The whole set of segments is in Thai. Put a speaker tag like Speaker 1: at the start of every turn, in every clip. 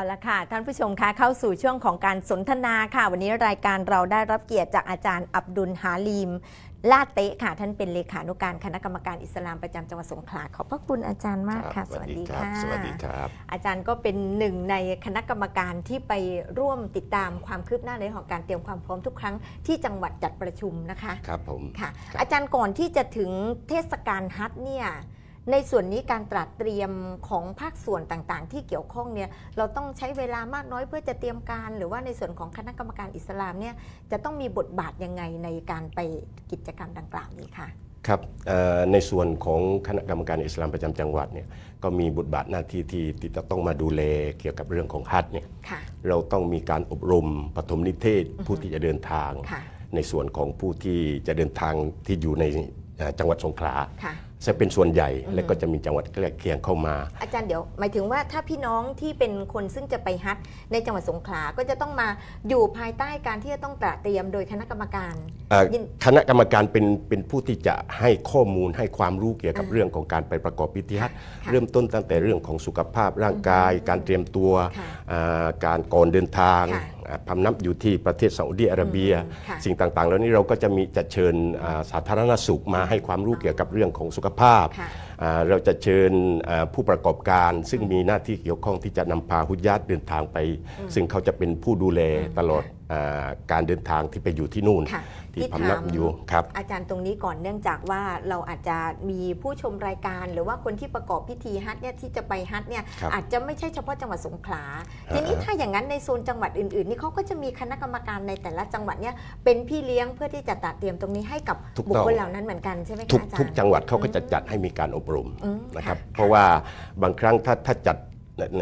Speaker 1: เอาละค่ะ ท่านผู้ชมคะเข้าสู่ช่วงของการสนทนาค่ะ วันนี้รายการเราได้รับเกียรติจากอาจารย์อับดุลฮาลีม ลาเตะค่ะ ท่านเป็นเลขานุการคณะกรรมการอิสลามประจำจังหวัดสงขลาขอบพระคุณอาจารย์มากค่ะ
Speaker 2: รับรับสวัสดีครับ
Speaker 1: อาจารย์ก็เป็นหนึ่งในคณะกรรมการที่ไปร่วมติดตามความคืบหน้าในเรื่องของการเตรียมความพร้อมทุกครั้งที่จังหวัดจัดประชุมนะคะ
Speaker 2: ครับผม
Speaker 1: ค่ะ
Speaker 2: ครับ
Speaker 1: อาจารย์ก่อนที่จะถึงเทศกาลฮัทเนี่ย ในส่วนนี้การตรัสเตรียมของภาคส่วนต่างๆ ที่เกี่ยวข้องเนี่ยเราต้องใช้เวลามากน้อยเพื่อจะเตรียมการ หรือว่าในส่วนของคณะกรรมการอิสลามเนี่ยจะต้องมีบทบาทยังไงในการไปกิจกรรมดังกล่าวนี้ค่ะ
Speaker 2: ครับเอ่อในส่วนของคณะกรรมการอิสลามประจำจังหวัดเนี่ยก็มีบทบาทหน้าที่ที่ที่จะต้องมาดูแลเกี่ยวกับเรื่องของฮัจญ์เนี่ย
Speaker 1: ค่ะ
Speaker 2: เราต้องมีการอบรมปฐมนิเทศผู้ที่จะเดินทาง
Speaker 1: ค่ะ
Speaker 2: ในส่วนของผู้ที่จะเดินทางที่อยู่ในเอ่อจังหวัดสงขลา
Speaker 1: ค่ะ
Speaker 2: จะเป็นส่วนใหญ่และก็จะมีจังหวัดใกล้เคียงเข้ามา
Speaker 1: อาจารย์เดี๋ยวหมายถึงว่าถ้าพี่น้องที่เป็นคนซึ่งจะไปฮัทในจังหวัดสงขลาก็จะต้องมาอยู่ภายใต้การที่จะต้องตระเตรียมโดยคณะกรรมการ
Speaker 2: เอ่อ
Speaker 1: ยิน
Speaker 2: คณะกรรมการเป็นเป็นผู้ที่จะให้ข้อมูลให้ความรู้เกี่ยวกับ
Speaker 1: อ่า
Speaker 2: เรื่องของการไปประกอบพิธีฮัจญ์
Speaker 1: ค่ะ
Speaker 2: เริ่มต้นตั้งแต่เรื่องของสุขภาพร่างกาย การเตรียมตัว
Speaker 1: ค่ะ
Speaker 2: อ่าการก่อนเดินทาง
Speaker 1: ค่ะ
Speaker 2: อ่า พำนับอยู่ที่ประเทศซาอุดีอาระเบีย
Speaker 1: อืมค่ะ
Speaker 2: สิ่งต่างๆ แล้วนี้เราก็จะมีจะเชิญอ่าสาธารณสุขมาให้ความรู้เกี่ยวกับเรื่องของสุขภาพ
Speaker 1: ค่ะ
Speaker 2: อ่า เราจะเชิญอ่าผู้ประกอบการ ซึ่งมีหน้าที่เกี่ยวข้องที่จะนำพาหุญาตเดินทางไป ซึ่งเขาจะเป็นผู้ดูแลตลอดอาการเดินทางที่ไปอยู่ที่นู่น
Speaker 1: ค่ะ
Speaker 2: ที่
Speaker 1: ที่
Speaker 2: พำนับ
Speaker 1: ถาม
Speaker 2: อยู่ครับ
Speaker 1: อาจารย์ตรงนี้ก่อนเนื่องจากว่าเราอาจจะมีผู้ชมรายการ หรือว่าคนที่ประกอบพิธีฮัทเนี่ยที่จะไปฮัทเนี่ย
Speaker 2: ครับ
Speaker 1: อาจจะไม่ใช่เฉพาะจังหวัดสงขลา
Speaker 2: อ่า
Speaker 1: ทีนี้ถ้าอย่างนั้นในโซนจังหวัดอื่นๆนี่เขาก็จะมีคณะกรรมการในแต่ละจังหวัดเนี่ยเป็นพี่เลี้ยงเพื่อที่จะตัดเตรียมตรงนี้ให้กับ
Speaker 2: ถูก
Speaker 1: บุค
Speaker 2: ต้อง
Speaker 1: คลเหล่านั้นเหมือนกันใช่ไหมคะ
Speaker 2: ทุก
Speaker 1: อาจารย์
Speaker 2: ทุกจังหวัดเขาก็จะจัดให้มีการอบรม
Speaker 1: อืม
Speaker 2: นะครับ
Speaker 1: ค่ะ
Speaker 2: เพราะว่าบางครั้งถ้าถ้าจัด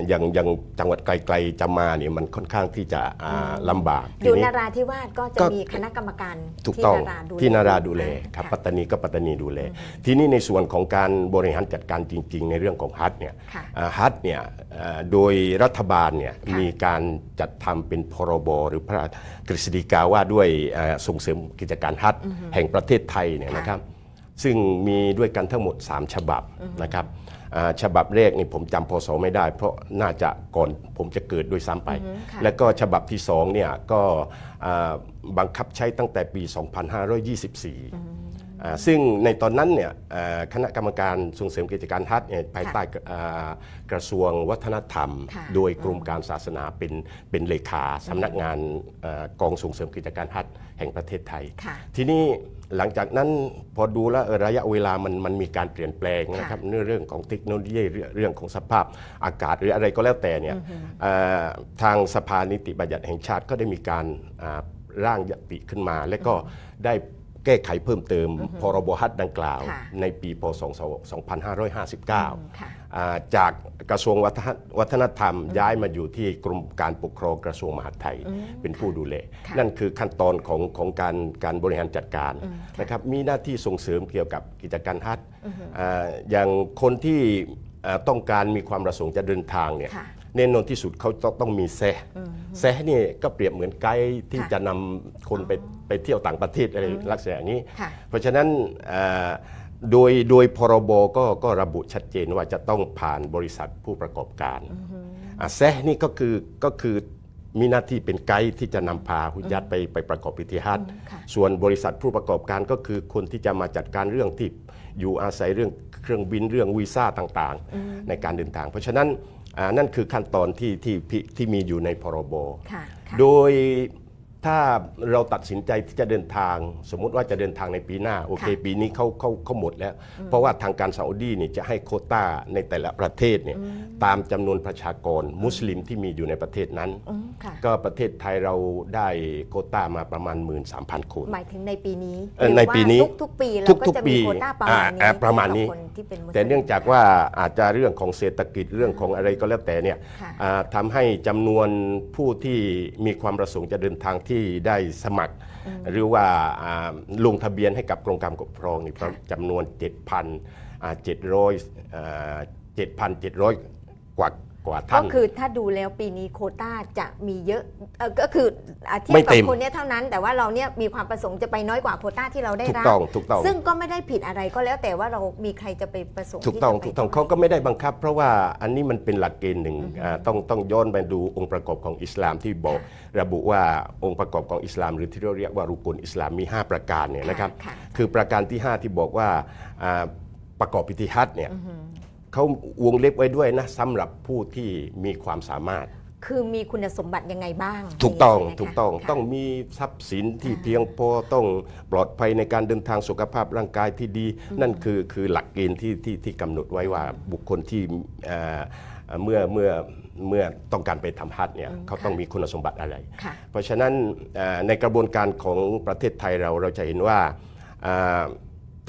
Speaker 2: อย่างอย่างจังหวัดไกลๆจะมาเนี่ยมันค่อนข้างที่จะอ่าลำบาก
Speaker 1: อยู่
Speaker 2: ที
Speaker 1: นา
Speaker 2: นี้
Speaker 1: ราธิวาสก็จะ
Speaker 2: ก็
Speaker 1: มีคณะกรรมการ
Speaker 2: ถูกต้อง
Speaker 1: ที่นาราดูแล
Speaker 2: ที่นาราดูแล
Speaker 1: อ่า
Speaker 2: ครับะปัตตานีก็ปัตตานีดูแลทีนี้ในส่วนของการบริหารจัดการจริง ๆ ในเรื่องของฮัทเนี่ย
Speaker 1: ค่ะ
Speaker 2: อ่าฮัทเนี่ยเอ่อโดยรัฐบาลเนี่ย
Speaker 1: ค่ะ
Speaker 2: มีการจัดทำเป็นพรบหรือพระกฤษฎีกาว่าด้วยเอ่อส่งเสริมกิจการฮัทแห่งประเทศไทยเนี่ย
Speaker 1: ค่ะ
Speaker 2: นะครับ ซึ่งมีด้วยกันทั้งหมด 3 ฉบับนะครับอ่าฉบับแรกนี่ผมจำพศไม่ได้ เพราะน่าจะก่อนผมจะเกิดด้วยซ้ำไป
Speaker 1: ค่ะ
Speaker 2: และก็ฉบับที่2เนี่ยก็อ่าบังคับใช้ตั้งแต่ปี 2524อ่าซึ่งในตอนนั้นเนี่ยอ่าคณะกรรมการส่งเสริมกิจการฮัทเนี่ยภายใต้อ่ากระทรวงวัฒนธรรม
Speaker 1: ค่ะ
Speaker 2: โดยกรมการศาสนาเป็นเป็นเลขาสำนักงานเอ่อกองส่งเสริมกิจการฮัทแห่งประเทศไทย
Speaker 1: ค่ะ
Speaker 2: ทีนี้ หลังจากนั้นพอดูแล้วเออระยะเวลามันมันมีการเปลี่ยนแปลงนะครับเรื่องเรื่องของเทคโนโลยีเรื่องเรื่องของสภาพอากาศหรืออะไรก็แล้วแต่เนี่ยเอ่อทางสภานิติบัญญัติแห่งชาติก็ได้มีการอ่าร่างยติขึ้นมา และก็ได้แก้ไขเพิ่มเติมพรบฮัตดังกล่าว
Speaker 1: ค่ะ
Speaker 2: ในปีพศ2559
Speaker 1: ค่ะ
Speaker 2: อ่า จากกระทรวงวัฒนวัฒนธรรม ย้ายมาอยู่ที่กรมการปกครองกระทรวงมหาดไทย เป็นผู้ดูแล
Speaker 1: ค่ะ
Speaker 2: นั่นคือขั้นตอนของของการการบริหารจัดการนะครับมีหน้าที่ส่งเสริมเกี่ยวกับกิจการฮัทอ่าอย่างคนที่อ่าต้องการมีความประสงค์จะเดินทางเนี่ย
Speaker 1: ค่ะ
Speaker 2: แน่นอนที่สุดเขาต้องต้องมีแซะแซะนี่ก็เปรียบเหมือนไกด์ที่
Speaker 1: ค่ะ
Speaker 2: จะนำคนไปไปเที่ยวต่างประเทศอะไรลักษณะอย่างนี้
Speaker 1: ค่ะ
Speaker 2: เพราะฉะนั้นอ่า โดยโดยพรบก็ก็ระบุชัดเจนว่าจะต้องผ่านบริษัทผู้ประกอบการอ่าแซะนี่ก็คือก็คือมีหน้าที่เป็นไกด์ที่จะนำพาหุญาตไปไปประกอบพิธีฮัจญ์
Speaker 1: ค่ะ
Speaker 2: ส่วนบริษัทผู้ประกอบการก็คือคนที่จะมาจัดการเรื่องที่อยู่อาศัยเรื่องเครื่องบินเรื่องวีซ่าต่างๆ ในการเดินทาง เพราะฉะนั้นอ่านั่นคือขั้นตอนที่ที่ที่ที่มีอยู่ในพรบ
Speaker 1: ค่ะค่ะ
Speaker 2: โดย ถ้าเราตัดสินใจที่จะเดินทาง สมมุติว่าจะเดินทางในปีหน้าโอเค
Speaker 1: ค่ะ
Speaker 2: ปีนี้เขาเขาเขาหมดแล้ว เพราะว่าทางการซาอุดีนี่จะให้โควต้าในแต่ละประเทศเนี่ยตามจำนวนประชากรมุสลิมที่มีอยู่ในประเทศนั้น
Speaker 1: อืมค่ะ
Speaker 2: ก็ประเทศไทยเราได้โควต้ามาประมาณ 13,000 คน
Speaker 1: หมายถึงในปีนี้
Speaker 2: เอ่อในปีนี้
Speaker 1: หรือว่าทุกๆปีเรา
Speaker 2: ทุก
Speaker 1: ก็
Speaker 2: ทุก
Speaker 1: จะ
Speaker 2: ปี
Speaker 1: มีโควต้าประมาณนี้
Speaker 2: อ่าประมาณนี้
Speaker 1: ให้กับคนที่เป็นมุสลิม
Speaker 2: แต่เนื่องจากว่าอาจจะเรื่องของเศรษฐกิจเรื่องของอะไรก็แล้วแต่เนี่ย
Speaker 1: ค่ะ
Speaker 2: อ่าทำให้จำนวนผู้ที่มีความประสงค์จะเดินทางที่ได้สมัคร หรือว่าอ่าลงทะเบียนให้กับกรมการปกครองนี่
Speaker 1: ค่ะ
Speaker 2: จำนวน7,000อ่า700อ่า7,700 กว่า กกว่า
Speaker 1: ก็
Speaker 2: ท่าน
Speaker 1: คือถ้าดูแล้วปีนี้โควต้าจะมีเยอะเอ่อก็คืออาเทีย
Speaker 2: ไม่
Speaker 1: บกั
Speaker 2: เต็
Speaker 1: บ
Speaker 2: ม
Speaker 1: คนเนี้ยเท่านั้น แต่ว่าเราเนี่ยมีความประสงค์จะไปน้อยกว่าโควต้าที่เราได้
Speaker 2: ถูก
Speaker 1: รับ
Speaker 2: ต้องถูกต้อง
Speaker 1: ซึ่งก็ไม่ได้ผิดอะไรก็แล้วแต่ว่าเรามีใครจะไปประสงค์
Speaker 2: ถูกต้อง
Speaker 1: ที่จะไป
Speaker 2: ถูกต้อง
Speaker 1: ทำ
Speaker 2: เขาก็ไม่ได้บังคับ เพราะว่าอันนี้มันเป็นหลักเกณฑ์หนึ่งอ่าต้องต้องย้อนไปดูองค์ประกอบของอิสลามที่บอก ระบุว่าองค์ประกอบของอิสลาม หรือที่เราเรียกว่ารุกุลอิสลามมี 5 ประการเนี่ยนะครับ
Speaker 1: ค่ะ
Speaker 2: คือประการที่ 5 ที่บอกว่าอ่าประกอบพิธีฮัจญ์เนี่ย เขาวงเล็บไว้ด้วยนะสำหรับผู้ที่มีความสามารถ
Speaker 1: คือมีคุณสมบัติยังไงบ้าง
Speaker 2: ถูกต้อง
Speaker 1: ใช่ไหมคะ
Speaker 2: ถูกต้อง
Speaker 1: ค่ะ
Speaker 2: ต้องมีทรัพย์สินที่เพียงพอต้องปลอดภัยในการเดินทางสุขภาพร่างกายที่ดี นั่นคือคือหลักเกณฑ์ที่ที่ที่กำหนดไว้ว่าบุคคลที่เอ่อเอ่อเมื่อเมื่อเมื่อต้องการไปทำฮัจญ์เนี่ยเขาต้องมีคุณสมบัติอะไร
Speaker 1: ค่ะ
Speaker 2: เพราะฉะนั้นเอ่อในกระบวนการของประเทศไทยเราเราจะเห็นว่าเอ่อ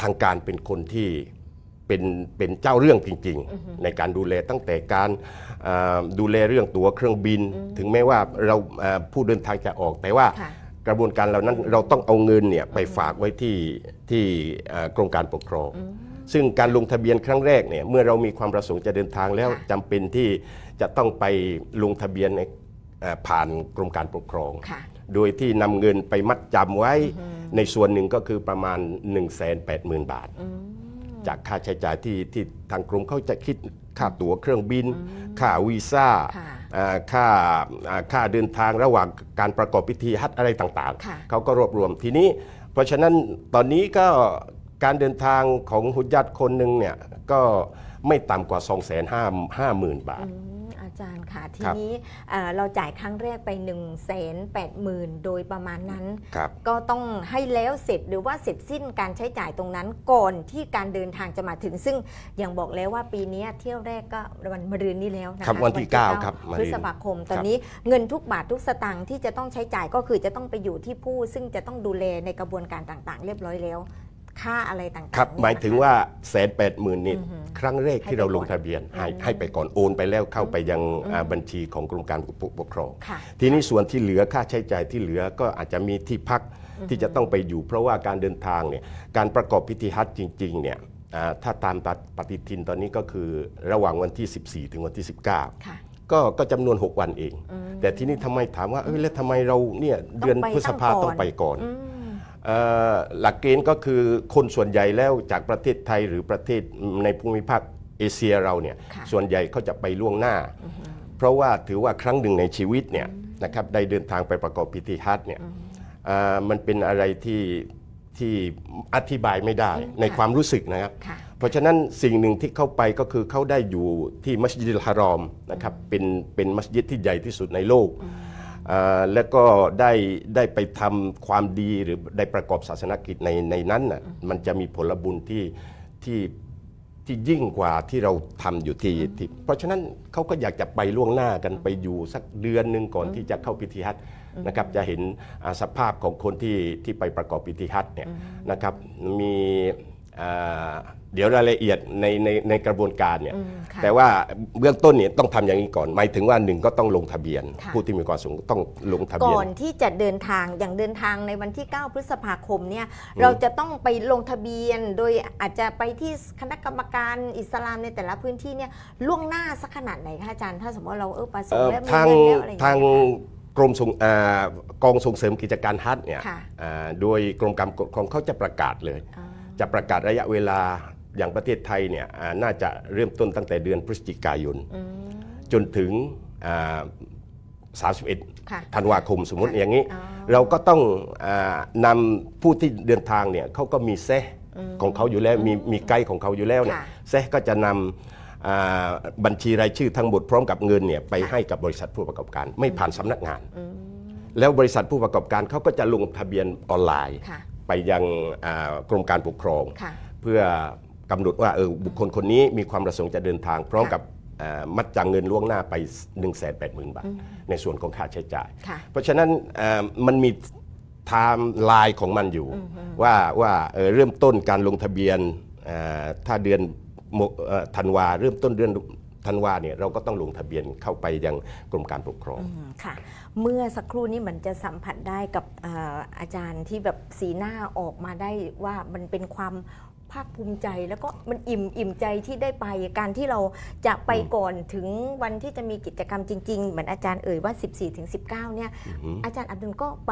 Speaker 2: ทางการเป็นคนที่ เป็นเป็นเจ้าเรื่องจริง ๆ ในการดูแลตั้งแต่การเอ่อดูแลเรื่องตั๋วเครื่องบิน ถึงแม้ว่าเราเอ่อผู้เดินทางจะออกแต่ว่า
Speaker 1: ค่ะ
Speaker 2: กระบวนการเหล่านั้นเราต้องเอาเงินเนี่ยไปฝากไว้ที่ที่เอ่อกรมการปกครอง ซึ่งการลงทะเบียนครั้งแรกเนี่ยเมื่อเรามีความประสงค์จะเดินทางแล้ว
Speaker 1: ค่ะ
Speaker 2: จำเป็นที่จะต้องไปลงทะเบียนในเอ่อผ่านกรมการปกครอง
Speaker 1: ค่ะ
Speaker 2: โดยที่นำเงินไปมัดจำไว้ในส่วนหนึ่งก็คือประมาณ 1 8 0 0 0 0 บาท จากค่าใช้จ่ายที่ที่ทางกรมเขาจะคิดค่าตั๋วเครื่องบิน ค่าวีซ่า
Speaker 1: ค่ะ
Speaker 2: อ่าค่าอ่าค่าเดินทางระหว่างการประกอบพิธีฮัจญ์อะไรต่าง
Speaker 1: ค่ะ
Speaker 2: ๆเขาก็รวบรวมทีนี้ เพราะฉะนั้นตอนนี้ก็การเดินทางของหุญัตคนหนึ่งเนี่ยก็ไม่ต่ำกว่า 2 5 5 0 0 0 0 บาท
Speaker 1: อืมอา จารย์ค่ะ ที
Speaker 2: ครับ
Speaker 1: นี้เอ่อเราจ่ายครั้งแรกไป 1 8 0 0 0 0 โดยประมาณนั้น
Speaker 2: ครับ
Speaker 1: ก็ต้องให้แล้วเสร็จหรือว่าเสร็จสิ้นการใช้จ่ายตรงนั้นก่อนที่การเดินทางจะมาถึง ซึ่งอย่างบอกแล้วว่าปีนี้เที่ยวแรกก็วันมะรืนนี้แล้วนะ
Speaker 2: ครั
Speaker 1: คะ
Speaker 2: บวันที่เก้าครับมะรืน
Speaker 1: พฤษภาคม ตอน
Speaker 2: ครับ
Speaker 1: นี้เงินทุกบาททุกสตางค์ที่จะต้องใช้จ่ายก็คือจะต้องไปอยู่ที่ผู้ ซึ่งจะต้องดูแลในกระบวนการต่างๆ เรียบร้อยแล้ว ค่าอะไรต่างๆ
Speaker 2: ครับ
Speaker 1: เนี่ย
Speaker 2: หมายถึง
Speaker 1: นะคะ
Speaker 2: ว่าแสนแปดหมื่นนี่
Speaker 1: อือฮึ
Speaker 2: ครั้งแรกที่เราลงทะเบียนให้ให้ไปก่อนโอนไปแล้วเข้าไปยังอ่าบัญชีของกรมการปกครอง
Speaker 1: ค่ะ
Speaker 2: ทีนี้ส่วนที่เหลือค่าใช้จ่ายที่เหลือก็อาจจะมีที่พักที่จะต้องไปอยู่ เพราะว่าการเดินทางเนี่ยการประกอบพิธีฮัจญ์จริงๆเนี่ยอ่าถ้าตามปฏิทินตอนนี้ก็คือระหว่างวันที่ 14 ถึงวันที่ 19
Speaker 1: ค่ะ
Speaker 2: ก็ก็จำนวน 6 วันเอง แต่ทีนี้ทำไมถามว่าเอ้ยแล้วทำไมเราเนี่ยเดือน
Speaker 1: ต้องไป
Speaker 2: พฤษภา
Speaker 1: ตั้งก่อน
Speaker 2: ต้องไปก่อน
Speaker 1: อืม
Speaker 2: เอ่อ หลักเกณฑ์ก็คือคนส่วนใหญ่แล้วจากประเทศไทยหรือประเทศในภูมิภาคเอเชียเราเนี่ย
Speaker 1: ค่ะ
Speaker 2: ส่วนใหญ่เขาจะไปล่วงหน้า เพราะว่าถือว่าครั้งหนึ่งในชีวิตเนี่ยนะครับได้เดินทางไปประกอบพิธีฮัจญ์เนี่ยอ่ามันเป็นอะไรที่ที่อธิบายไม่ได้ในความรู้สึกนะครับ
Speaker 1: ค่ะ
Speaker 2: เพราะฉะนั้นสิ่งหนึ่งที่เข้าไปก็คือเขาได้อยู่ที่มัสยิดฮารอมนะครับเป็นเป็นมัสยิดที่ใหญ่ที่สุดในโลกอ่า แล้วก็ได้ได้ไปทำความดีหรือได้ประกอบศาสนกิจในในนั้นน่ะมันจะมีผลบุญที่ที่ที่ยิ่งกว่าที่เราทำอยู่ที่ที่เพราะฉะนั้นเขาก็อยากจะไปล่วงหน้ากันไปอยู่สักเดือนหนึ่งก่อนที่จะเข้าพิธีฮัจญ์นะครับจะเห็นอ่าสภาพของคนที่ที่ไปประกอบพิธีฮัจญ์เนี่ยนะครับมีอ่า เดี๋ยวรายละเอียดในในในกระบวนการเนี่ย
Speaker 1: อืมค่ะ
Speaker 2: แต่ว่าเบื้องต้นเนี่ยต้องทำอย่างนี้ก่อนหมายถึงว่าหนึ่งก็ต้องลงทะเบียน
Speaker 1: ค่ะ
Speaker 2: ผู้ที่มีความประสงค์ต้องลงทะเบีย
Speaker 1: ก่
Speaker 2: น
Speaker 1: อนที่จะเดินทางอย่างเดินทางในวันที่ 9 พฤษภาคมเนี่ยเราจะต้องไปลงทะเบียน โดยอาจจะไปที่คณะกรรมการอิสลามในแต่ละพื้นที่เนี่ยล่วงหน้าสักขนาดไหนคะอาจารย์ถ้าสมมติว่าเราเออประสง
Speaker 2: เอ่
Speaker 1: ค์
Speaker 2: อ
Speaker 1: แล้วมี
Speaker 2: ทาง
Speaker 1: เงินแล้วอะไรอย่าง
Speaker 2: ทาง
Speaker 1: เงี้ยค่ะ
Speaker 2: กรมส่งอ่ากองส่งเสริมกิจการฮัทเนี่ย
Speaker 1: ค่ะ
Speaker 2: อ่าโดยกรมการปกครองเขาจะประกาศเลย
Speaker 1: อ่า
Speaker 2: จะประกาศระยะเวลาอย่างประเทศไทยเนี่ยอ่าน่าจะเริ่มต้นตั้งแต่เดือนพฤศจิกายน
Speaker 1: อืม
Speaker 2: จนถึงอ่า31
Speaker 1: ค่ะ
Speaker 2: ธันวาคมสมมติอย่างนี้
Speaker 1: อ๋อ
Speaker 2: เราก็ต้องอานำผู้ที่เดินทางเนี่ยเขาก็มีเซะของเขาอยู่แล้วมีมีไกด์ของเขาอยู่แล้วเนี่ย
Speaker 1: ค่ะ
Speaker 2: เซะก็จะนำอ่าบัญชีรายชื่อทั้งหมดพร้อมกับเงินเนี่ยไปให้กับบริษัทผู้ประกอบการ ไม่ผ่านสำนักงาน แล้วบริษัทผู้ประกอบการเขาก็จะลงทะเบียนออนไลน์
Speaker 1: ค่ะ
Speaker 2: ไปยังอ่ากรมการปกครอง
Speaker 1: ค่ะ
Speaker 2: เพื่อกำหนดว่าเออบุคคลคนนี้มีความประสงค์จะเดินทางพร้อมกับอ่ามัดจำเงินล่วงหน้าไป 1 8 0 0 0 0 บาท ในส่วนของค่าใช้จ่าย
Speaker 1: ค่ะ
Speaker 2: เพราะฉะนั้นเอ่อมันมีไทม์ไลน์ของมันอยู่ ว่าว่าเอ่อเริ่มต้นการลงทะเบียนเอ่อถ้าเดือนมกเอ่อธันวาเริ่มต้นเดือน่านว่าเนี่ยเราก็ต้องลงทะเบียนเข้าไปยังกรมการปกครอง
Speaker 1: ค่ะ เมื่อสักครู่นี้มันจะสัมผัสได้กับอาจารย์ที่แบบสีหน้าออกมาได้ว่ามันเป็นความ ภาคภูมิใจแล้วก็มันอิ่มอิ่มใจที่ได้ไปการที่เราจะไปก่อนถึงวันที่จะมีกิจกรรมจริง ๆ เหมือนอาจารย์เอ่ยว่า 14ถึง19 เนี่ย
Speaker 2: อือหือ
Speaker 1: อาจารย์อับดุลก็ไป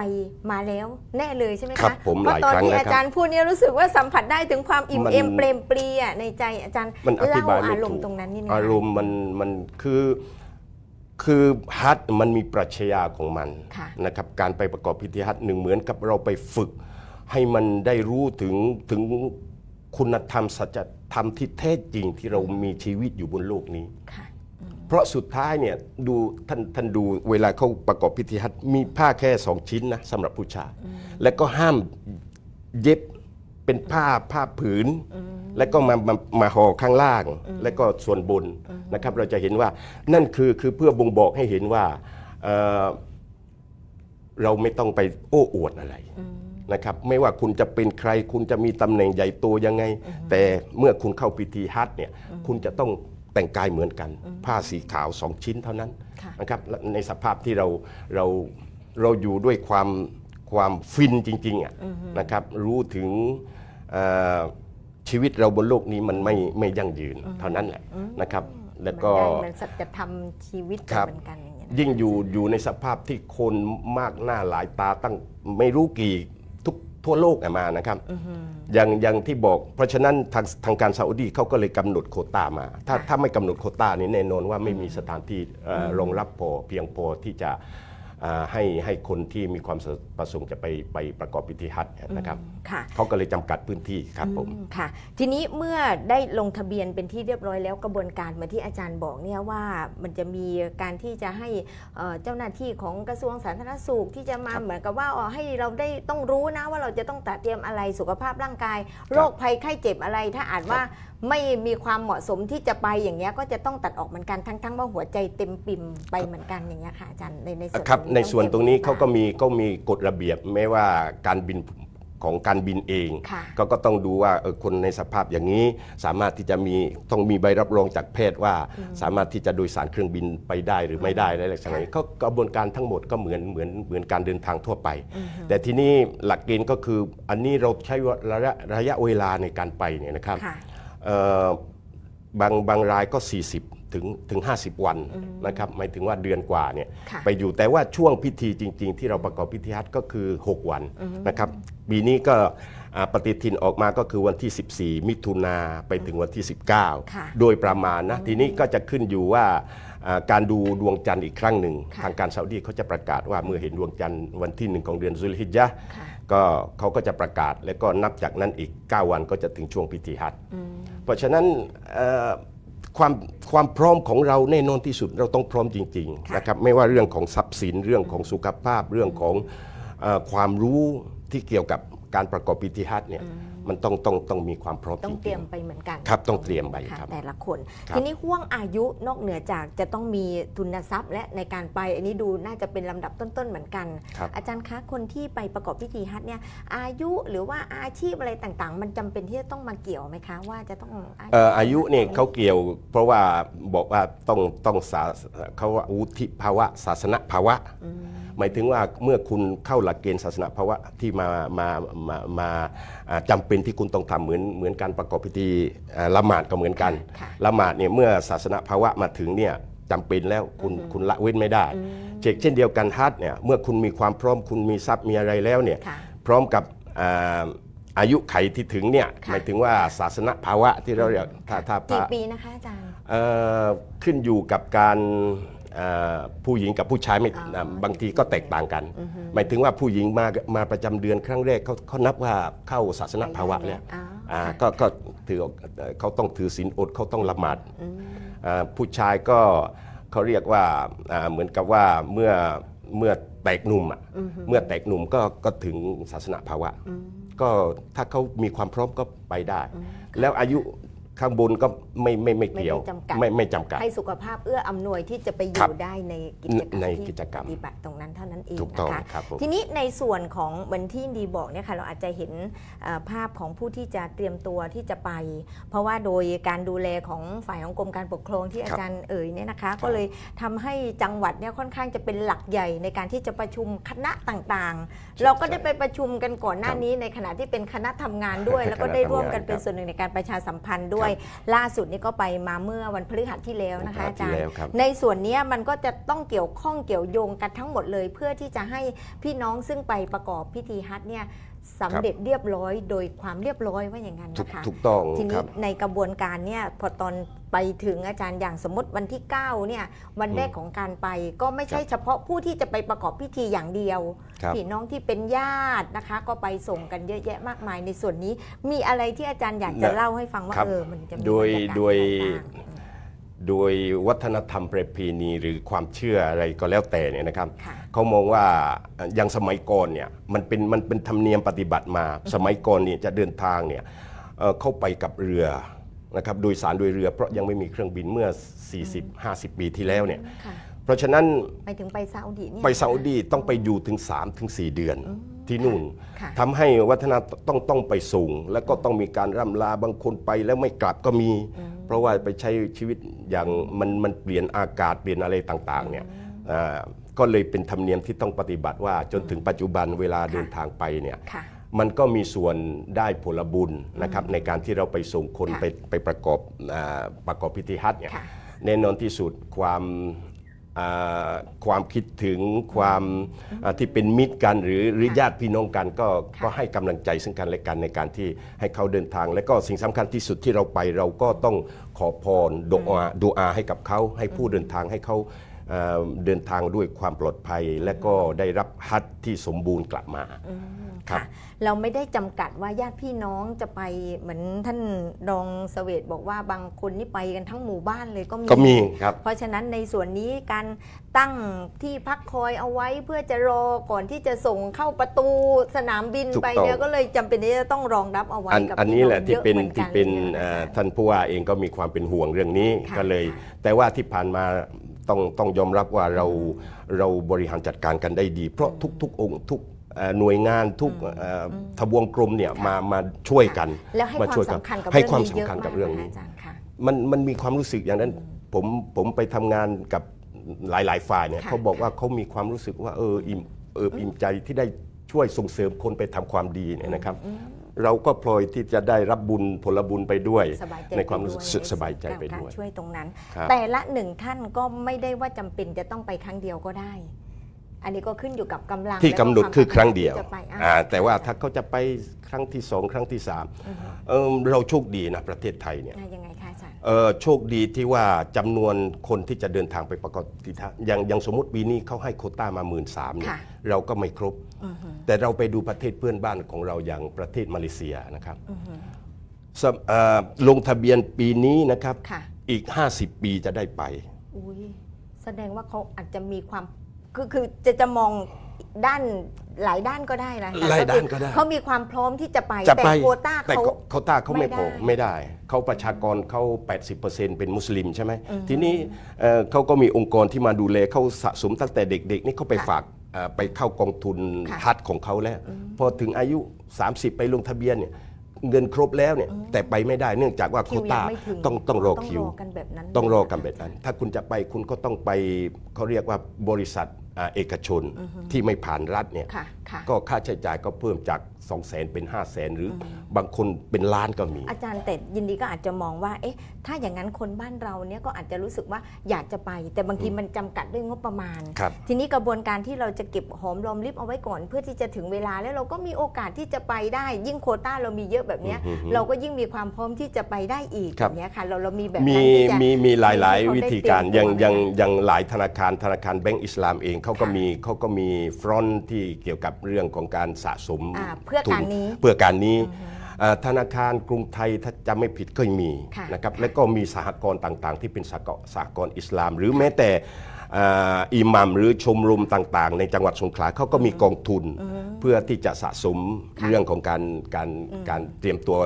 Speaker 1: มาแล้วแน่เลยใช่ไหม
Speaker 2: ครั
Speaker 1: คะ
Speaker 2: บผม
Speaker 1: เพราะ
Speaker 2: หลาย
Speaker 1: ตอน
Speaker 2: ครั้ง
Speaker 1: ที่
Speaker 2: แล้วครับ
Speaker 1: อาจารย์พูดเนี่ยรู้สึกว่าสัมผัสได้ถึงความอิ่ม
Speaker 2: มัน
Speaker 1: เอมเปรมปรีอะในใจอาจารย์
Speaker 2: มันอธิ
Speaker 1: เล่า
Speaker 2: บายไม่
Speaker 1: อารม
Speaker 2: ถู
Speaker 1: ณ์
Speaker 2: ก
Speaker 1: ตรงนั้นนี่นะ
Speaker 2: อารมณ์มันมันคือคือฮัทมันมีปรัชญาของมัน
Speaker 1: ค่ะ
Speaker 2: นะครับการไปประกอบพิธีฮัทหนึ่งเหมือนกับเราไปฝึก ให้มันได้รู้ถึงถึง คุณธรรมสัจธรรมที่แท้จริงที่เรามีชีวิตอยู่บนโลกนี้
Speaker 1: ค่ะ
Speaker 2: เพราะสุดท้ายเนี่ยดูท่านท่านดูเวลาเขาประกอบพิธีฮัทมีผ้าแค่สองชิ้นนะสำหรับผู้ชายแล้วก็ห้ามเย็บเป็นผ้าผ้าผืน แล้วก็มามามาห่อข้างล่าง แล้วก็ส่วนบนนะครับ เราจะเห็นว่านั่นคือคือเพื่อบ่งบอกให้เห็นว่าเอ่อเราไม่ต้องไปโอ้อวดอะไร นะครับไม่ว่าคุณจะเป็นใคร คุณจะมีตำแหน่งใหญ่โตยังไง แต่เมื่อคุณเข้าพิธีฮัทเนี่ยคุณจะต้องแต่งกายเหมือนกัน ผ้าสีขาวสองชิ้นเท่านั้น
Speaker 1: ค่ะ
Speaker 2: นะครับและในสภาพที่เราเราเราอยู่ด้วยความความฟินจริงๆอะนะครับรู้ถึงเอ่อชีวิตเราบนโลกนี้มันไม่ไม่ยั่งยืนเท่านั้นแหละนะครับแล้วก็
Speaker 1: มันได้เหมือนสัจธรรมชีวิต
Speaker 2: ครับ
Speaker 1: เหมือนกันอย่างเงี้ยนะ
Speaker 2: ยิ่งอยู่อยู่ในสภาพที่คนมากหน้าหลายตาตั้งไม่รู้กี่ ทุกทั่วโลกอะมานะครับอย่างอย่างที่บอก เพราะฉะนั้นทางทางการซาอุดีเขาก็เลยกำหนดโควต้ามา ถ้า
Speaker 1: ค่ะ
Speaker 2: ถ้าไม่กำหนดโควต้านี้แน่นอนว่าไม่มีสถานที่เอ่ออรองรับพอเพียงพอที่จะอ่า ให้ให้คนที่มีความประสงค์จะไปไปประกอบพิธีฮัจญ์นะครับ
Speaker 1: ค่ะ
Speaker 2: เขาก็เลยจำกัดพื้นที่ครับผม
Speaker 1: อืมค่ะ ทีนี้เมื่อได้ลงทะเบียนเป็นที่เรียบร้อยแล้วกระบวนการเหมือนที่อาจารย์บอกเนี่ยว่ามันจะมีการที่จะให้เอ่อเจ้าหน้าที่ของกระทรวงสาธารณสุขที่จะมา
Speaker 2: ครับ
Speaker 1: เหมือนกับว่าอ๋อให้เราได้ต้องรู้นะว่าเราจะต้องตัดเตรียมอะไรสุขภาพร่างกาย โรคภัยไข้เจ็บอะไร ถ้าอาจว่าไม่มีความเหมาะสมที่จะไปอย่างเงี้ยก็จะต้องตัดออกเหมือนกันทั้งทั้งๆว่าหัวใจเต็มปิ่มไปเหมือนกันอย่างเงี้ยค่ะอาจารย์ในในส่วน
Speaker 2: ครับ
Speaker 1: ตง
Speaker 2: ในส่วนตรงนี้
Speaker 1: อ
Speaker 2: เขาก็มีก็มีกฎระเบียบไม่ว่าการบินของการบินเอง
Speaker 1: ค่ะ
Speaker 2: ก็ก็ต้องดูว่าเออคนในสภาพอย่างนี้ สามารถที่จะมีต้องมีใบรับรองจากแพทย์ว่า สามารถที่จะโดยสารเครื่องบินไปได้หรือไม่ได้อะไรลักษณะนี้ก็กระบวนการทั้งหมดก็เหมือนเหมือนเหมือนการเดินทางทั่วไป แต่ทีนี้หลักเกณฑ์ก็คืออันนี้เราใช้ระยะระยะเวลาในการไปเนี่ยนะครับ
Speaker 1: ค่ะ
Speaker 2: เอ่อบางบางรายก็ 40 ถึงถึง 50 วันนะครับหมายถึงว่าเดือนกว่าเนี่ย
Speaker 1: ค่ะ
Speaker 2: ไปอยู่แต่ว่าช่วงพิธีจริง ๆ ที่เราประกอบพิธีฮัทก็คือ 6 วันนะครับปีนี้ก็อ่าปฏิทินออกมาก็คือวันที่ 14 มิถุนาไปถึงวันที่
Speaker 1: ค่ะ
Speaker 2: 19 โดยประมาณนะทีนี้ก็จะขึ้นอยู่ว่าอ่าการดูดวงจันทร์อีกครั้งหนึ่ง
Speaker 1: ค่ะ
Speaker 2: ทางการซาอุดีเขาจะประกาศว่าเมื่อเห็นดวงจันทร์วันที่หนึ่งของเดือนซุลฮิจญะห์
Speaker 1: ค่ะ
Speaker 2: ก็เขาก็จะประกาศแล้วก็นับจากนั้นอีก 9 วันก็จะถึงช่วงพิธีฮัจญ์เพราะฉะนั้นเอ่อ ความความพร้อมของเราแน่นอนที่สุดเราต้องพร้อมจริง
Speaker 1: ค่ะ
Speaker 2: ๆนะครับไม่ว่าเรื่องของทรัพย์สินเรื่องของสุขภาพเรื่องของเออความรู้ที่เกี่ยวกับการประกอบพิธีฮัจญ์เนี่ย มันต้องต้องต้องมีความพร้อม
Speaker 1: ต้
Speaker 2: จ
Speaker 1: องเตรี
Speaker 2: ริ
Speaker 1: ย
Speaker 2: ง
Speaker 1: มไปเหมือนกัน
Speaker 2: ครับต้องเตรียมไปะครับ
Speaker 1: แต่ละคน
Speaker 2: ครับ
Speaker 1: ทีนี้ห่วงอายุนอกเหนือจากจะต้องมีทุนทรัพย์ และในการไป อันนี้ดูน่าจะเป็นลำดับต้นๆเหมือนกัน
Speaker 2: ครับ
Speaker 1: อาจารย์คะคนที่ไปประกอบพิธีฮัทเนี่ยอายุหรือว่าอาชีพอะไรต่างๆ มันจำเป็นที่จะต้องมาเกี่ยวไหมคะ ว่าจะต้อง
Speaker 2: ๆเอ่ออายุเนี่ยเขาเกี่ยว เพราะว่าบอกว่าต้องต้องสาเขาว่าวุฒิภาวะศาสนภาวะ หมายถึงว่าเมื่อคุณเข้าหลักเกณฑ์ศาสนาภาวะที่มามามามาอ่าจำเป็นที่คุณต้องทำเหมือนเหมือนการประกอบพิธีอ่าละหมาดก็เหมือนกัน
Speaker 1: ค่ะ
Speaker 2: ละหมาดเนี่ยเมื่อศาสนาภาวะมาถึงเนี่ยจำเป็นแล้วคุณคุณละเว้นไม่ได้เช่นเช่นเดียวกันฮัทเนี่ยเมื่อคุณมีความพร้อมคุณมีทรัพย์มีอะไรแล้วเนี่ย
Speaker 1: ค่ะ
Speaker 2: พร้อมกับอ่าอายุไขที่ถึงเนี่ย
Speaker 1: ค่ะ
Speaker 2: หมายถึงว่าศาสนาภาวะที่เราเรียกถ้าถ้าพ
Speaker 1: กี่
Speaker 2: ระ
Speaker 1: ปีนะคะอาจารย์
Speaker 2: เอ่อขึ้นอยู่กับการเอ่อ ผู้หญิงกับผู้ชายไม่
Speaker 1: อ๋อ
Speaker 2: นะบางทีก็แตกต่างกัน หมายถึงว่าผู้หญิงมามาประจำเดือนครั้งแรกเขาเขานับว่าเข้าศาสนภาวะแล้ว
Speaker 1: อ๋อ
Speaker 2: อ่า
Speaker 1: ค่ะ
Speaker 2: ก็ก็ถือเอ่อเขาต้องถือศีลอดเขาต้องละหมาดอ่าผู้ชายก็เขาเรียกว่าอ่าเหมือนกับว่าเมื่อเมื่อแตกหนุ่มอะเมื่อแตกหนุ่มก็ก็ถึงศาสนภาวะ ก็ถ้าเขามีความพร้อมก็ไปได้ แล้วอายุ ข้างบนก็ไม่ไม่ไม่เกี่ยว
Speaker 1: ไม่ได้จำกัด
Speaker 2: ไม่ไม่จำกัด
Speaker 1: ให้สุขภาพเอื้ออำนวยที่จะไปอ
Speaker 2: ครั
Speaker 1: ยู่
Speaker 2: บ
Speaker 1: ได้ในกิจกรรม
Speaker 2: ใน
Speaker 1: ที่
Speaker 2: กิจกรรม
Speaker 1: ปฏิบัติตรงนั้นเท่านั้นเอง
Speaker 2: ถูกต้อง
Speaker 1: นะคะ
Speaker 2: ครับผม
Speaker 1: ทีนี้ในส่วนของเหมือนที่ดีบอกเนี่ยค่ะเราอาจจะเห็นเอ่อภาพของผู้ที่จะเตรียมตัวที่จะไป เพราะว่าโดยการดูแลของฝ่ายของกรมการปกครองที่อาจารย์เอ่ยเนี่ยนะคะ ก็เลยทำให้จังหวัดเนี่ยค่อนข้างจะเป็นหลักใหญ่ในการที่จะประชุมคณะต่างๆ เราก็ได้ไปประชุมกันก่อนหน้านี้ในขณะที่เป็นคณะทำงานด้วย แล้วก็ได้ร่วมกันเป็นส่วนหนึ่งในการประชาสัมพันธ์ด้วยล่าสุดนี่ก็ไปมาเมื่อวันพฤหัสที่แล้วนะคะอาจาร
Speaker 2: ที่
Speaker 1: ย์
Speaker 2: แล้วครับ
Speaker 1: ในส่วนเนี้ยมันก็จะต้องเกี่ยวข้องเกี่ยวโยงกันทั้งหมดเลย เพื่อที่จะให้พี่น้องซึ่งไปประกอบพิธีฮัทเนี่ย สำเร็จเรียบร้อยโดยความเรียบร้อยว่าอย่างนั้น
Speaker 2: ถูก
Speaker 1: นะคะ
Speaker 2: ถูกต้อง
Speaker 1: ที
Speaker 2: ค
Speaker 1: นี้
Speaker 2: รับ
Speaker 1: ในกระบวนการเนี่ยพอตอนไปถึงอาจารย์อย่างสมมติวันที่ 9 เนี่ยวันแรกของการไปก็ไม่ใช่เฉพาะผู้ที่จะไปประกอบพิธีอย่างเดียว
Speaker 2: ครับ
Speaker 1: พี่น้องที่เป็นญาตินะคะ ก็ไปส่งกันเยอะแยะมากมายในส่วนนี้ มีอะไรที่อาจารย์อยากจะ
Speaker 2: นะ
Speaker 1: เล่าให้ฟังว่า
Speaker 2: ครับ
Speaker 1: เออมันจะมี
Speaker 2: โดย
Speaker 1: บรรากาศ
Speaker 2: โดย
Speaker 1: อะไรบ้าง
Speaker 2: โดยวัฒนธรรมประเพณีหรือความเชื่ออะไรก็แล้วแต่เนี่ยนะครับ
Speaker 1: ค่ะ
Speaker 2: เขามองว่าเอ่ออย่างสมัยก่อนเนี่ยมันเป็นมันเป็นธรรมเนียมปฏิบัติมา สมัยก่อนเนี่ยจะเดินทางเนี่ยเอ่อเข้าไปกับเรือนะครับโดยสารโดยเรือเพราะยังไม่มีเครื่องบินเมื่อ 40-50 ปีที่แล้วเนี่ย
Speaker 1: ค่ะ
Speaker 2: เพราะฉะนั้น
Speaker 1: ไปถึงไปซาอุดีเนี่ย
Speaker 2: ไปซาอุดีต้องไปอยู่ถึง3-4เดือน ที่นู่น
Speaker 1: ค่ะ
Speaker 2: ทำให้วัฒนธรรมต้องต้องไปสูง แล้วก็ต้องมีการร่ำลาบางคนไปแล้วไม่กลับก็มี เพราะว่าไปใช้ชีวิตอย่างมันมันเปลี่ยนอากาศเปลี่ยนอะไรต่างๆเนี่ยอ่าก็เลยเป็นธรรมเนียมที่ต้องปฏิบัติว่าจนถึงปัจจุบันเวลาเดินทางไปเนี่ย
Speaker 1: ค่ะ
Speaker 2: มันก็มีส่วนได้ผลบุญนะครับในการที่เราไปส่งคน
Speaker 1: ค่ะ
Speaker 2: ไปไปประกอบอาประกอบพิธีฮัจญ์เนี่ย
Speaker 1: ค่ะ
Speaker 2: แน่นอนที่สุดความอ่า ความคิดถึงความอ่าที่เป็นมิตรกันหรือหรือญาติพี่น้องกันก็
Speaker 1: ค่ะ
Speaker 2: ก็ให้กำลังใจซึ่งกันและกันในการที่ให้เขาเดินทาง และก็สิ่งสำคัญที่สุดที่เราไปเราก็ต้องขอพรดูอาดูอาให้กับเขาให้ผู้เดินทางให้เขาเอ่อเดินทางด้วยความปลอดภัย และก็ได้รับฮัจญ์ที่สมบูรณ์กลับมา
Speaker 1: อืม
Speaker 2: ครับ
Speaker 1: ค่ะเราไม่ได้จำกัดว่าญาติพี่น้องจะไปเหมือนท่านรองเสเวตบอกว่าบางคนนี่ไปกันทั้งหมู่บ้านเลยก็มี
Speaker 2: ก็มีครับ
Speaker 1: เพราะฉะนั้นในส่วนนี้การตั้งที่พักคอยเอาไว้เพื่อจะรอก่อนที่จะส่งเข้าประตูสนามบิน
Speaker 2: ถูก
Speaker 1: ไป
Speaker 2: ต้อง
Speaker 1: เนี่ยก็เลยจำเป็นที่จะต้องรองรับเอาไว้
Speaker 2: อัน
Speaker 1: กับ
Speaker 2: อันนี้แหละ
Speaker 1: พี่
Speaker 2: ที่เป็น
Speaker 1: ยอะมือ
Speaker 2: ที่
Speaker 1: กั
Speaker 2: เป็น
Speaker 1: ใช่ไหม
Speaker 2: เอ่อ
Speaker 1: อาจารย์
Speaker 2: ท่านผู้ว่าเองก็มีความเป็นห่วงเรื่องนี้
Speaker 1: ค่ะ
Speaker 2: ก็เลย
Speaker 1: ค่ะ
Speaker 2: แต่ว่าที่ผ่านมาต้องต้องยอมรับว่าเราเราบริหารจัดการกันได้ดี เพราะทุกๆองค์ทุกเอ่อ หน่วยงานทุกเอ่ออทบวงกรมเนี่ยมามาช่วยกัน
Speaker 1: แล้วให้
Speaker 2: มา
Speaker 1: ความ
Speaker 2: ช่วยกั
Speaker 1: สำคัญกับ
Speaker 2: ให้
Speaker 1: เรื่อง
Speaker 2: ความ
Speaker 1: นี้
Speaker 2: สำ
Speaker 1: เยอะ
Speaker 2: คัญกับ
Speaker 1: มาก
Speaker 2: เรื่อง
Speaker 1: นะคะ
Speaker 2: นี้
Speaker 1: อาจารย์ค่ะ
Speaker 2: มันมันมีความรู้สึกอย่างนั้นผมผมไปทำงานกับหลายๆฝ่ายเนี่ย
Speaker 1: ค่ะ
Speaker 2: เขาบอกว่าเขามีความรู้สึกว่าเอออิ่มเอออิ่มใจที่ได้ช่วยส่งเสริมคนไปทำความดีเนี่ยนะครับ เราก็พลอยที่จะได้รับบุญผลบุญไปด้วย
Speaker 1: สบายใจ
Speaker 2: ในความรู้สึก
Speaker 1: ไปด้วย
Speaker 2: สบายใจไป
Speaker 1: การ
Speaker 2: ด้วย
Speaker 1: ช่วยตรงนั้น
Speaker 2: ครับ
Speaker 1: แต่ละหนึ่งท่านก็ไม่ได้ว่าจำเป็นจะต้องไปครั้งเดียวก็ได้ อันนี้ก็ขึ้นอยู่กับกำลัง
Speaker 2: ที่กำหนด
Speaker 1: และ
Speaker 2: คือครั้งเดียว
Speaker 1: ที่จะไปอ่า
Speaker 2: อ่าแต่ว่าถ้าเขาจะไปครั้งที่สองครั้งที่สามเออเราโชคดีนะประเทศไทยเนี่ย
Speaker 1: อ่ายังไงคะอาจารย์
Speaker 2: เออโชคดีที่ว่าจำนวนคนที่จะเดินทางไปประกอบพิธีอย่างอย่างสมมติปีนี้เขาให้โควต้ามาหมื่นสามเนี่ย
Speaker 1: ค่ะ
Speaker 2: เราก็ไม่ครบ
Speaker 1: อือหือ
Speaker 2: แต่เราไปดูประเทศเพื่อนบ้านของเราอย่างประเทศมาเลเซียนะครับ
Speaker 1: อือหือ
Speaker 2: สำเอ่อลงทะเบียนปีนี้นะครับ
Speaker 1: ค่ะ
Speaker 2: อีก 50 ปีจะได้ไป
Speaker 1: อุ้ยแสดงว่าเขาอาจจะมีความ คือคือจะจะมองด้านหลายด้านก็ได้นะ
Speaker 2: หลายด้านก็ได้
Speaker 1: เขามีความพร้อมที่จะไป
Speaker 2: จะ
Speaker 1: แต่
Speaker 2: ไป
Speaker 1: โควต้า
Speaker 2: แต่
Speaker 1: เขา
Speaker 2: โควต้าเขาไม่พอ
Speaker 1: ไม่ได้
Speaker 2: ไม่ได้ เขาประชากรเขา80%เป็นมุสลิมใช่ไหมทีนี้เอ่อเขาก็มีองค์กรที่มาดูแลเขาสะสมตั้งแต่เด็ก ๆ นี่เขาไป
Speaker 1: ค่ะ
Speaker 2: ฝากเอ่อไปเข้ากองทุน
Speaker 1: ค่ะ
Speaker 2: ฮัทของเขาแล้ว พอถึงอายุ 30 ไปลงทะเบียนเนี่ยเงินครบแล้วเนี่ยแต่ไปไม่ได้เนื่องจากว่าโค
Speaker 1: คิว
Speaker 2: ว
Speaker 1: ยั
Speaker 2: ต้าง
Speaker 1: ไม่ถึง
Speaker 2: ต้องต้องรอ
Speaker 1: ต้อง
Speaker 2: คิว
Speaker 1: รอกันแบบนั้น
Speaker 2: ต้องรอ
Speaker 1: เลยะ
Speaker 2: กันแบบนั้น ถ้าคุณจะไปคุณก็ต้องไปเขาเรียกว่าบริษัทอ่า เอกชนที่ไม่ผ่านรัฐเนี่ย
Speaker 1: ค่ะค่ะ
Speaker 2: ก็ค่าใช้จ่ายก็เพิ่มจาก 2 0 0 0 0 0เป็น 5 0 0 0 0 0หรืออบางคนเป็นล้านก็มี
Speaker 1: อาจารย์แต่ยินดีก็อาจจะมองว่า เอ๊ะ ถ้าอย่างนั้นคนบ้านเราเนี่ยก็อาจจะรู้สึกว่าอยากจะไป แต่บางทีมันจำกัดด้วยงบประมาณ
Speaker 2: ครับ
Speaker 1: ทีนี้กระบวนการที่เราจะเก็บหอมรอมริบเอาไว้ก่อนเพื่อที่จะถึงเวลาแล้วเราก็มีโอกาสที่จะไปได้ ยิ่งโควต้าเรามีเยอะแบบเนี้ย
Speaker 2: อือฮึ
Speaker 1: เราก็ยิ่งมีความพร้อมที่จะไปได้อีก
Speaker 2: ครั
Speaker 1: แบบบเนี้ยค่ะ เราเรามีแบบ
Speaker 2: มี
Speaker 1: นั้นที่จะ
Speaker 2: มีมีหลายหลาย
Speaker 1: ให้เขา
Speaker 2: วิ
Speaker 1: ได้
Speaker 2: ธีการ
Speaker 1: เตรี
Speaker 2: อยย่ามง
Speaker 1: ตัว
Speaker 2: อย่าง
Speaker 1: ไว้
Speaker 2: อย่างหลายธนาคารธนาคารแบงก์อิสลามเองเขาก็
Speaker 1: ค่ะ
Speaker 2: มีเขาก็มีฟรอนต์ที่เกี่ยวกับเรื่องของการสะสม
Speaker 1: อ่าเพื่อ
Speaker 2: ทุ
Speaker 1: การนี้
Speaker 2: เพื่อการนี้อ่าธนาคารกรุงไทยถ้าจำไม่ผิดก็มี
Speaker 1: ค่ะ
Speaker 2: นะครับและก็มีสหกรณ์ต่างๆ ที่เป็นสหกรณ์สหกรณ์อิสลาม หรือแม้แต่อ่าอิหมัมหรือชมรมต่างๆ ในจังหวัดสงขลาเขาก็มีกองทุน เพื่อที่จะสะสมเรื่องของการการการเตรียมตัว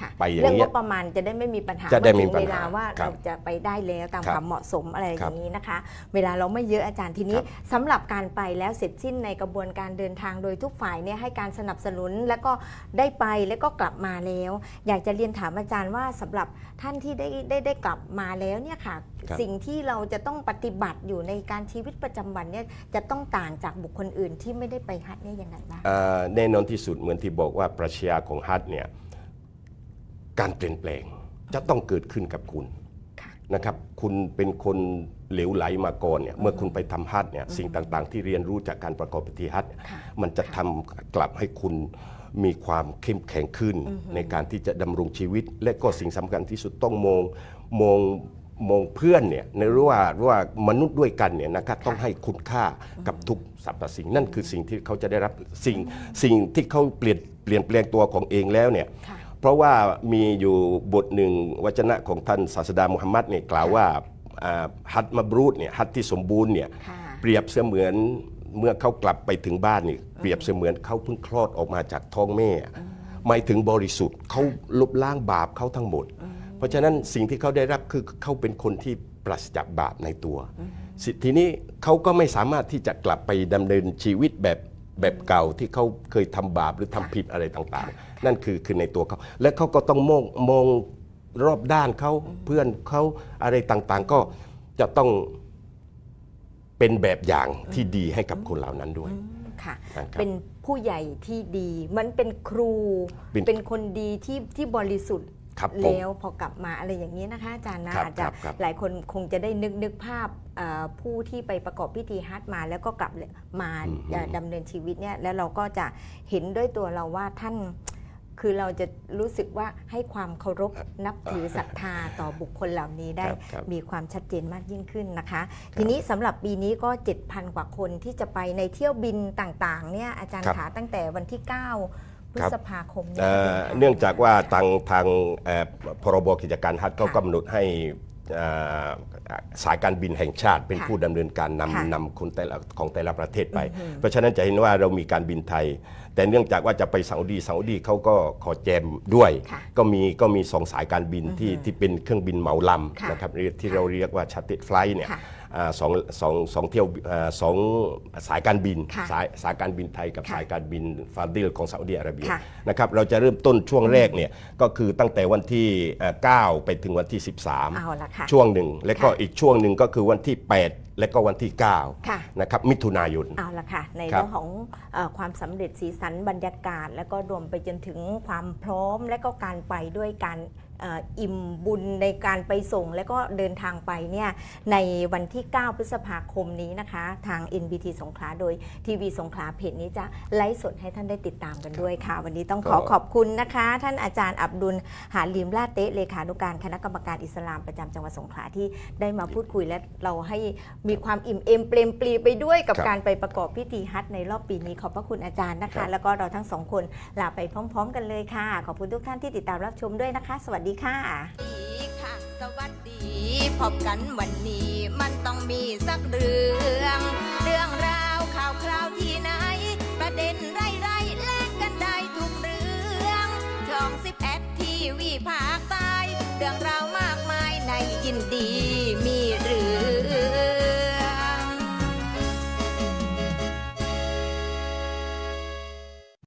Speaker 1: ค่ะค่ะ
Speaker 2: ไปอย่าง
Speaker 1: เรื่อง
Speaker 2: เงี้
Speaker 1: ง
Speaker 2: ย
Speaker 1: บประมาณจะได้ไม่มีปัญหา
Speaker 2: จะได้ไม่
Speaker 1: เมื่อถึง
Speaker 2: มีปัญหา
Speaker 1: เวลาว่า
Speaker 2: ครั
Speaker 1: เรา
Speaker 2: บ
Speaker 1: จะไปได้แล้วตาม
Speaker 2: ครับ
Speaker 1: ความเหมาะสมอะไรอ
Speaker 2: ครั
Speaker 1: ย่า
Speaker 2: บ
Speaker 1: งนี้นะคะ เวลาเราไม่เยอะอาจารย์ทีนี้
Speaker 2: ครับ
Speaker 1: สำหรับการไปแล้วเสร็จสิ้นในกระบวนการเดินทางโดยทุกฝ่ายเนี่ยให้การสนับสนุนแล้วก็ได้ไปแล้วก็กลับมาแล้ว อยากจะเรียนถามอาจารย์ว่าสำหรับท่านที่ได้ได้ได้กลับมาแล้วเนี่ยค่ะ
Speaker 2: ครับ
Speaker 1: สิ่งที่เราจะต้องปฏิบัติอยู่ในการชีวิตประจำวันเนี่ยจะต้องต่างจากบุคคลอื่นที่ไม่ได้ไปฮัทเนี่ยยังไงบ้าง
Speaker 2: เอ่อแน่นอนที่สุดเหมือนที่บอกว่าปรัชญาของฮัทเนี่ย การเปลี่ยนแปลงจะต้องเกิดขึ้นกับคุณ
Speaker 1: ค่ะ
Speaker 2: นะครับ คุณเป็นคนเหลวไหลมาก่อนเนี่ยเมื่อคุณไปทำฮัทเนี่ยสิ่งต่างๆ ที่เรียนรู้จากการประกอบพิธีฮัทเนี่ย
Speaker 1: ค่ะ
Speaker 2: มันจะทำกลับให้คุณมีความเข้มแข็งขึ้นในการที่จะดำรงชีวิต และก็สิ่งสำคัญที่สุดต้องมองมองมองเพื่อนเนี่ยในรู้ว่ารู้ว่ามนุษย์ด้วยกันเนี่ยนะครับต้องให้คุณค่ากับทุกสรรพสิ่งนั่นคือสิ่งที่เขาจะได้รับสิ่งสิ่งที่เขาเปลี่ยนเปลี่ยนแปลงตัวของเองแล้วเนี่ย
Speaker 1: ค่ะ
Speaker 2: เพ ราะว่ามีอยู่บทหนึ่งวจนะของท่านศาสดามุฮัมมัดเนี่ยกล่าวว่าอ่าฮัดมาบรูดเนี่ยฮัดที่สมบูรณ์เนี่ย
Speaker 1: ค่ะ
Speaker 2: เปรียบเสมือนเมื่อเขากลับไปถึงบ้านนี่เปรียบเสมือนเขาเพิ่งคลอดออกมาจากท้องแม่หมายถึงบริสุทธิ์เขาลบล้างบาปเขาทั้งหมด เพราะฉะนั้นสิ่งที่เขาได้รับคือเขาเป็นคนที่ปราศจากบาปในตัวสิทีนี้เขาก็ไม่สามารถที่จะกลับไปดำเนินชีวิตแบบแบบเก่าที่เขาเคยทำบาปหรือทำผิดอะไรต่างๆ นั่นคือคือในตัวเขา และเขาก็ต้องมองมองรอบด้านเขาเพื่อนเขาอะไรต่างๆ ก็จะต้องเป็นแบบอย่างที่ดีให้กับคนเหล่านั้นด้วย
Speaker 1: อืมค่ะ
Speaker 2: นะครับ
Speaker 1: เป็นผู้ใหญ่ที่ดีเหมันเป็นครู
Speaker 2: เป็น
Speaker 1: เป็นคนดีที่ที่บริสุทธิ์
Speaker 2: ครับผม
Speaker 1: แล้วพอกลับมาอะไรอย่างนี้นะคะอาจารย์นะครับอาจจะ
Speaker 2: ครับครับ
Speaker 1: หลายคนคงจะได้นึกนึกภาพเอ่อผู้ที่ไปประกอบพิธีฮัทมาแล้วก็กลับมาเอ่อดำเนินชีวิตเนี่ยแล้วเราก็จะเห็นด้วยตัวเราว่าท่าน คือเราจะรู้สึกว่าให้ความเคารพนับถือศรัทธาต่อบุคคลเหล่านี้ได้
Speaker 2: ครับครับ
Speaker 1: มีความชัดเจนมากยิ่งขึ้นนะคะ ทีนี้สำหรับปีนี้ก็ 7,000 กว่าคนที่จะไปในเที่ยวบินต่างๆเนี่ยอาจารย์
Speaker 2: ครับ
Speaker 1: ขาตั้งแต่วันที่ 9 พฤ
Speaker 2: ครับ
Speaker 1: ษภาคมเนี่ย
Speaker 2: เอ่อ
Speaker 1: ดิท
Speaker 2: เนื่องจากว่าทางทางเอ่อพรบกิจการฮัทก็
Speaker 1: ค่ะ
Speaker 2: กำหนดให้เอ่อสายการบินแห่งชาติเป็น
Speaker 1: ค่ะ
Speaker 2: ผู้ดำเนินการ
Speaker 1: ค่ะ
Speaker 2: นำนำคนแต่ละของแต่ละประเทศไป
Speaker 1: อือฮึ
Speaker 2: เพราะฉะนั้นจะเห็นว่าเรามีการบินไทย แต่เนื่องจากว่าจะไปซาอุดีซาอุดีเขาก็ขอแจมด้วย
Speaker 1: ค่ะ
Speaker 2: ก็มีก็มีสองสายการบินที่
Speaker 1: อือฮึ
Speaker 2: ที่เป็นเครื่องบินเหมาล
Speaker 1: ค่ะำ
Speaker 2: นะครับเรียกที่
Speaker 1: ค่ะ
Speaker 2: เราเรียกว่าชาติไฟล์เนี่ย
Speaker 1: ค่ะ
Speaker 2: อ่าสองสองสองเที่ยวอ่าสองสายการบิน
Speaker 1: ค่ะ
Speaker 2: สายสายการบินไทยกับ
Speaker 1: ค่ะ
Speaker 2: สายการบินฟาดิลของซาอุดีอาระเบีย
Speaker 1: ค่ะ
Speaker 2: นะครับเราจะเริ่มต้นช่วงแรกเนี่ยก็คือตั้งแต่วันที่เอ่อ9ไปถึงวันที่
Speaker 1: เอาละค่ะ
Speaker 2: 13ช่วงหนึ่ง และก็
Speaker 1: ค่ะ
Speaker 2: อีกช่วงหนึ่งก็คือวันที่ 8 และก็วันที่
Speaker 1: ค่ะ
Speaker 2: 9นะครับมิถุนายน
Speaker 1: เอาละค่ะ ใน
Speaker 2: ครับ
Speaker 1: เรื่องของเออความสำเร็จสีสันบรรยากาศ แล้วก็รวมไปจนถึงความพร้อมและก็การไปด้วยการเอ่ออิ่มบุญในการไปส่งและก็เดินทางไปเนี่ยในวันที่ 9 พฤษภาคมนี้นะคะ ทาง NBT สงขลาโดยทีวีสงขลาเพจนี้จะไลฟ์สดให้ท่านได้ติดตามกันด้วยค่ะ วันนี้ต้องขอ
Speaker 2: ก็
Speaker 1: ขอบคุณนะคะ ท่านอาจารย์อับดุลหาลิมลาเตะเลขานุการคณะกรรมการอิสลามประจำจังหวัดสงขลาที่ได้มาพูดคุยและเราให้มีความอิ่มเอมเปรมปรีไปด้วยกับ
Speaker 2: ครับ
Speaker 1: การไปประกอบพิธีฮัทในรอบปีนี้ขอบพระคุณอาจารย์นะ
Speaker 2: ครั
Speaker 1: คะ
Speaker 2: บ
Speaker 1: แล้วก็เราทั้งสองคนลาไปพร้อม ๆ กันเลยค่ะ ขอบคุณทุกท่านที่ติดตามรับชมด้วยนะคะ สวัสดีดีค่ะ
Speaker 3: ดีค่ะ สวัสดีพบกันวันนี้มันต้องมีสักเรื่อง เรื่อง
Speaker 1: ราวข่าวคราวที่ไหน ประเด็นไรไรแลกกันได้ทุกเรื่องช่องสิบแอดทีวีภาคใต้เรื่องราวมากมายในยินดี